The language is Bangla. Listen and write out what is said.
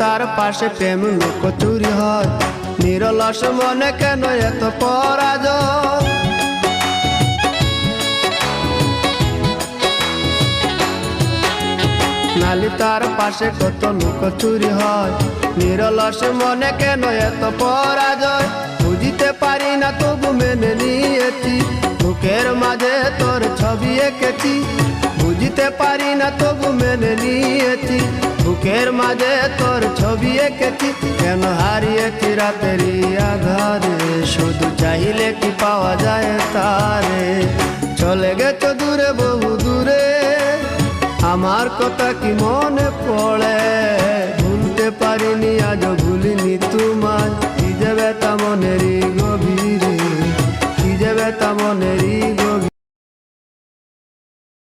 তার পাশে প্রেম লোক চুরি হয়। নিরলস মনে কেন এত পরাজয়? নালি তার পাশে কত লোক চুরি হয়। নিরলস মনে কেন এত পরাজয়? বুঝিতে পারি না তবু মেনে নিয়েছি। বুকের মাঝে তোর ছবি এঁকেছি। বুঝিতে পারি না তবু মেনে নিয়েছি। বুকের মাঝে তোর ছবি এঁকেছি, কেন হারিয়ে হারিয়েছি রাতেরই আধারে শুধু চাইলে কি পাওয়া যায় তারে? চলে গেছো দূরে, বহু দূরে। আমার কথা কি মনে পড়ে? ভুলতে পারিনি আজ ভুলিনি তোমায়। কি যে ব্যথা মনেরই গভীরে, কি যে ব্যথা মনেরই